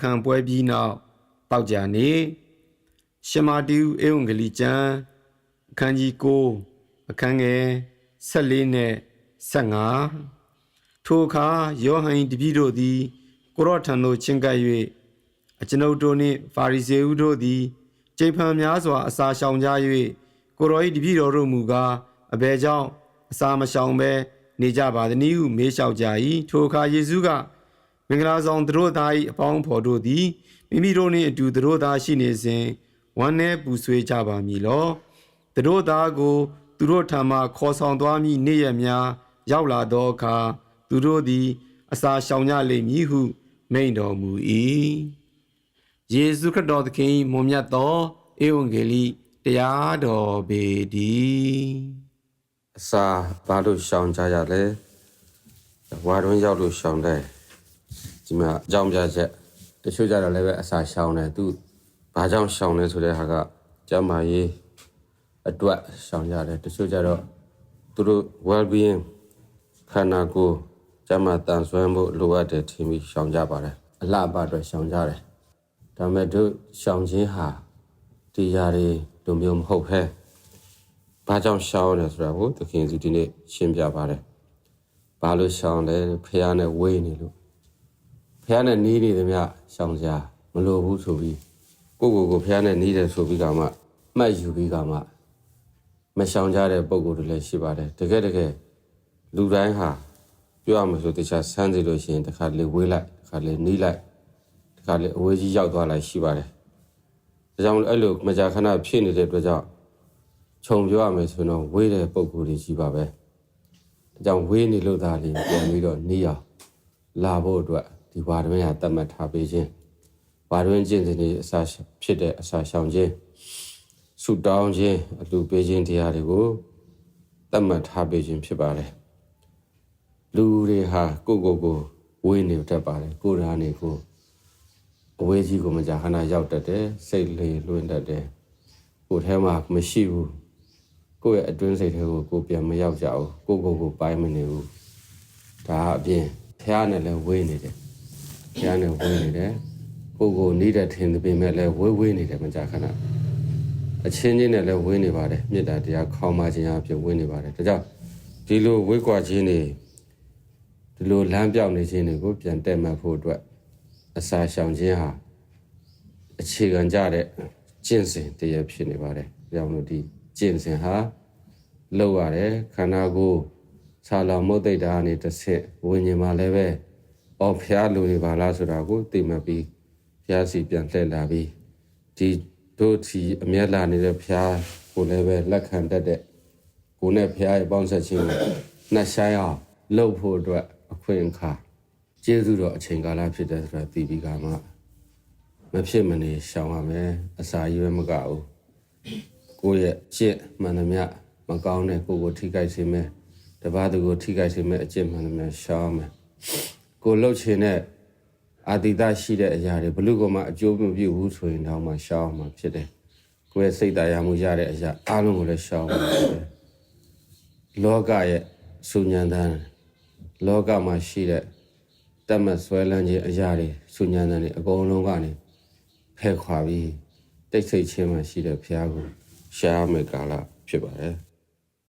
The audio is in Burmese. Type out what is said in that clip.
ခံပွဲပြီးနောက်တောက်ကြနေရှင်မာတီဦးဧဝံဂေလိကျမ်းအခန်းကြီး9အခန်းငယ်14နဲ့15ထိုအခါယောဟန်၏တပည့်တို့သည်ကိုရော့ထံသို့ချဉ်ကပ်၍အကျွန်ုပ်တို့နှင့်ဖာရိဇေဦးတို့သည်ကြိမ်ဖန်များစွာအစာရှောင်ကြ၍ကိုရော၏တပည့်တော်တို့မူကားအဘယ်ကြောင့်အစာမရှောင်ဘဲနေကြပါသနည်းဟုမေးလျှောက်ကြ၏ထိုအခါယေရှုက မင်္ဂလာဆောင်သူတို့သား၏အပေါင်းဖော်တို့သည်မိမိတို့နှင့်အတူသူတို့သားရှိနေစဉ်ဝမ်းနည်းပူဆွေးကြပါမည်လောသူတို့သားကိုသူတို့ထံမှခေါ်ဆောင်သွားမည့်နေ့ရက်များရောက်လာသောအခါသူတို့သည် အစာရှောင်ကြလိမ့်မည်ဟု မိန့်တော်မူ၏ယေရှုခရစ်တော်သခင်၏မွန်မြတ်သောဧဝံဂေလိတရားတော်ပေတည်းအစာဘာလို့ရှောင်ကြရလဲဝါတွင်းရောက်လို့ရှောင်တယ် ဒီမှာအကြောင်းပြချက်တချို့ကြတော့လည်းပဲအစာရှောင်တယ်သူဘာကြောင့်ရှောင်လဲဆိုတဲ့ဟာကကျမ်းမာရေးအတွက်ရှောင်ရတယ်တချို့ကြတော့သူတို့ well being ခန္ဓာကိုယ်ကျမ်းမာတန်ဆွမ်းဖို့လိုအပ်တယ်ထင်ပြီးရှောင်ကြပါတယ်အလှပအတွက်ရှောင်ကြတယ်ဒါပေမဲ့တို့ရှောင်ခြင်းဟာဒီຢာတွေလိုမျိုးမဟုတ်ဘဲဘာကြောင့်ရှောင်းလဲဆိုတာကိုသခင်စုဒီနေ့ရှင်းပြပါတယ်။ဘာလို့ရှောင်းလဲဖះနဲ့ဝေးနေလို့ ဖះနဲ့နီးနေသမျှရှောင်းစရာမလိုဘူးဆိုပြီးကိုကိုကိုဖះနဲ့နီးတယ်ဆိုပြီးကမှမှတ်ယူပြီးကမှမရှောင်ကြတဲ့ပုံကိုယ်တွေလည်းရှိပါတယ်။တကယ်တကယ်လူတိုင်းဟာပြောရမှာဆိုတခြားဆန်းစီလို့ရှိရင်တစ်ခါလေဝေးလိုက်တစ်ခါလေနီးလိုက်တစ်ခါလေအဝေးကြီးရောက်သွားလိုက်ရှိပါတယ်။ဒါကြောင့်အဲ့လိုမကြာခဏဖြစ်နေတဲ့အတွက်ကြောင့်ခြုံပြောရမယ်ဆိုတော့ဝေးတဲ့ပုံကိုယ်ကြီးရှိပါပဲ။ဒါကြောင့်ဝေးနေလို့သားလေးပြန်ပြီးတော့နေအောင်လာဖို့အတွက် ဒီဝါတွင်းဟာတတ်မှတ်ထားပေးခြင်းဝါတွင်းကျင့်စဉ်တွေအစာဖြစ်တဲ့အစာရှောင်ခြင်းဆုတောင်းခြင်းအလှပေးခြင်းတရားတွေကိုတတ်မှတ်ထားပေးခြင်းဖြစ်ပါတယ်။လူတွေဟာကိုယ့်ကိုယ်ကိုဝေးနေတတ်ပါတယ်ကိုယ်ရာနေကိုအဝေးကြီးကိုမကြာခဏရောက်တတ်တယ်စိတ်လေလွင့်တတ်တယ်ကိုယ်ထဲမှာမရှိဘူးကိုယ့်ရဲ့အတွင်းစိတ်ထဲကိုကိုယ်ပြန်မရောက်ကြဘူးကိုယ့်ကိုယ်ကိုပိုင်းမနေဘူးဒါအပြင်ဖះနဲ့လည်းဝေးနေတယ် ဖះနဲ့ဝေးနေတယ်ကိုယ့်ကိုယ်နေတဲ့ထင်သပေမဲ့လည်းဝေးဝေးနေတယ်မကြာခဏအချင်းချင်းနဲ့လည်းဝေးနေပါတယ်မေတ္တာတရားခေါင်းမခြင်းအဖြစ်ဝေးနေပါတယ်ဒါကြောင့်ဒီလိုဝေးကွာခြင်းတွေဒီလိုလမ်းပြောင်းနေခြင်းတွေကိုပြန်တက်မှတ်ဖို့အတွက်အစာရှောင်ခြင်းဟာအခြေခံကြတဲ့ကျင့်စဉ်တရားဖြစ်နေပါတယ်ဒါကြောင့်လို့ဒီကျင့်စဉ်ဟာလောက်ရတယ်ခန္ဓာကိုယ်ဆာလောင်မုတ်တိတ်တာကနေတစ်ဆင့်ဝิญဉ်မှာလည်းပဲ အော်ဖျားလူတွေပါလားဆိုတာကိုသိမှတ်ပြီးဖျားစီပြန်လှည့်လာပြီးဒီတို့ချီအမျက်လာနေတဲ့ဖျားကိုလည်းပဲလက်ခံတတ်တဲ့ကိုနဲ့ဖျားရဲ့ပေါင်းဆက်ခြင်းကိုနှက်ဆိုင်အောင်လှုပ်ဖို့အတွက်အခွင့်အခါကျေးဇူးတော်အချိန်ကာလဖြစ်တဲ့ဆိုတာသိပြီးကမှမဖြစ်မနေရှောင်ရမယ်အစာရွေးမကဘူးကိုယ့်ရဲ့ကျင့်မှန်သမျှမကောင်းတဲ့ကိုယ်ကိုထိခိုက်စေမယ်တပါးသူကိုထိခိုက်စေမယ်အကျင့်မှန်သမျှရှောင်းမယ် ကိုယ်လှုပ်ချင်တဲ့အာတိတရှိတဲ့အရာတွေဘလူကမှအကျိုးမပြုဘူးဆိုရင်တော့မှရှောင်းမှာဖြစ်တယ်ကိုယ့်ရဲ့စိတ်တရားမှုရတဲ့အရာအားလုံးကိုလည်းရှောင်းမှာဖြစ်တယ်လောကရဲ့စုညံတန်းလောကမှာရှိတဲ့တတ်မှတ်ဆွဲလန်းခြင်းအရာတွေစုညံတန်းတွေအကုန်လုံးကနေဖဲခွာပြီးတိတ်ဆိတ်ခြင်းမှရှိတဲ့ဘုရားကိုရှားမယ်ကာလဖြစ်ပါတယ်